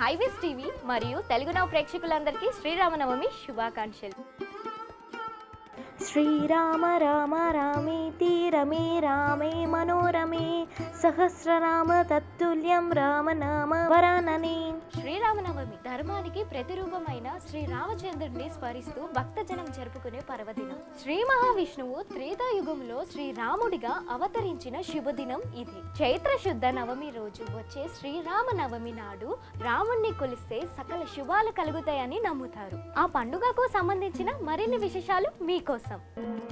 Highways TV మరియు తెలుగు నవ ప్రేక్షకులందరికీ శ్రీరామనవమి శుభాకాంక్షలు. శ్రీరామ రామ రామేతి రమే రామే మనోరమే సహస్రనామ తత్తుల్యం రామనామ వరాననే. శ్రీరామనవమి ధర్మానికి ప్రతిరూపమైన శ్రీ రామచంద్రుడిని స్మరిస్తూ భక్తజనం జరుపుకునే పర్వదినం. శ్రీ మహావిష్ణువు త్రేతాయుగంలో శ్రీరాముడిగా అవతరించిన శుభదినం ఇది. చైత్ర శుద్ధ నవమి రోజు వచ్చే శ్రీరామ నవమి నాడు రాముణ్ణి కొలిస్తే సకల శుభాలు కలుగుతాయని నమ్ముతారు. ఆ పండుగకు సంబంధించిన మరిన్ని విశేషాలు మీకోసం. Shalom.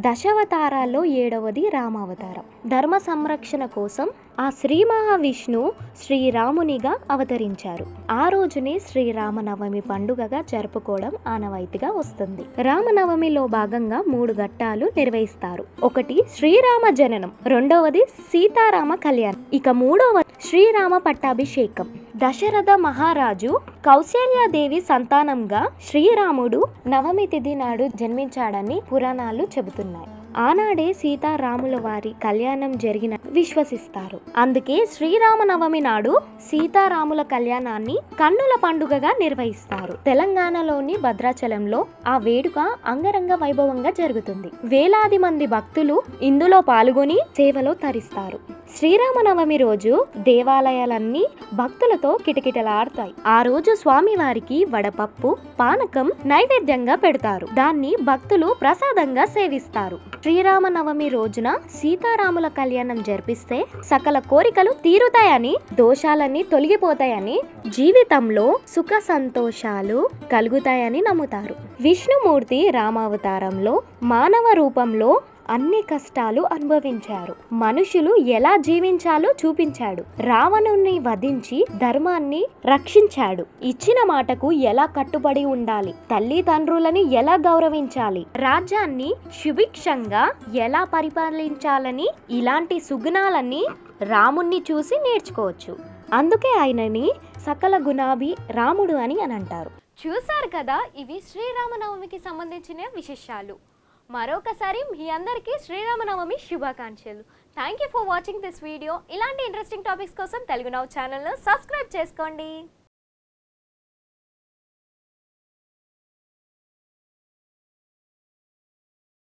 దశావతారాల్లో ఏడవది రామావతారం. ధర్మ సంరక్షణ కోసం ఆ శ్రీ మహావిష్ణు శ్రీరామునిగా అవతరించారు. ఆ రోజునే శ్రీరామనవమి పండుగగా జరుపుకోవడం ఆనవాయితీగా వస్తుంది. రామనవమిలో భాగంగా మూడు ఘట్టాలు నిర్వహిస్తారు. ఒకటి శ్రీరామ జననం రెండవది సీతారామ కళ్యాణం. ఇక మూడవ శ్రీరామ పట్టాభిషేకం. దశరథ మహారాజు కౌశల్యాదేవి సంతానంగా శ్రీరాముడు నవమి తిథి నాడు జన్మించాడని పురాణాలు చెబుతున్నాయి. ఆనాడే సీతారాముల వారి కళ్యాణం జరిగిన విశ్వసిస్తారు. అందుకే శ్రీరామనవమి నాడు సీతారాముల కళ్యాణాన్ని కన్నుల పండుగగా నిర్వహిస్తారు. తెలంగాణలోని భద్రాచలంలో ఆ వేడుక అంగరంగ వైభవంగా జరుగుతుంది. వేలాది మంది భక్తులు ఇందులో పాల్గొని సేవలో తరిస్తారు. శ్రీరామనవమి రోజు దేవాలయాలన్నీ భక్తులతో కిటకిటలాడతాయి. ఆ రోజు స్వామివారికి వడపప్పు పానకం నైవేద్యంగా పెడతారు. దాన్ని భక్తులు ప్రసాదంగా సేవిస్తారు. శ్రీరామనవమి రోజున సీతారాముల కళ్యాణం జరిపిస్తే సకల కోరికలు తీరుతాయని దోషాలన్నీ తొలగిపోతాయని జీవితంలో సుఖ సంతోషాలు కలుగుతాయని నమ్ముతారు. విష్ణుమూర్తి రామావతారంలో మానవ రూపంలో అన్ని కష్టాలు అనుభవించారు. మనుషులు ఎలా జీవించాలో చూపించాడు. రావణుణ్ణి వధించి ధర్మాన్ని రక్షించాడు. ఇచ్చిన మాటకు ఎలా కట్టుబడి ఉండాలి? తల్లిదండ్రులని ఎలా గౌరవించాలి? రాజ్యాన్ని సుభిక్షంగా ఎలా పరిపాలించాలని? ఇలాంటి సుగుణాలన్నీ రాముణ్ణి చూసి నేర్చుకోవచ్చు. అందుకే ఆయనని సకల గుణాభి రాముడు అని అని అంటారు. చూశారు కదా ఇవి శ్రీరామనవమికి సంబంధించిన విశేషాలు. మరొకసారి మీ అందరికీ శ్రీరామనవమి శుభాకాంక్షలు. Thank you for watching this video ఇలాంటి ఇంట్రెస్టింగ్ టాపిక్స్ కోసం తెలుగు నవ్ ఛానల్ను సబ్స్క్రైబ్ చేసుకోండి.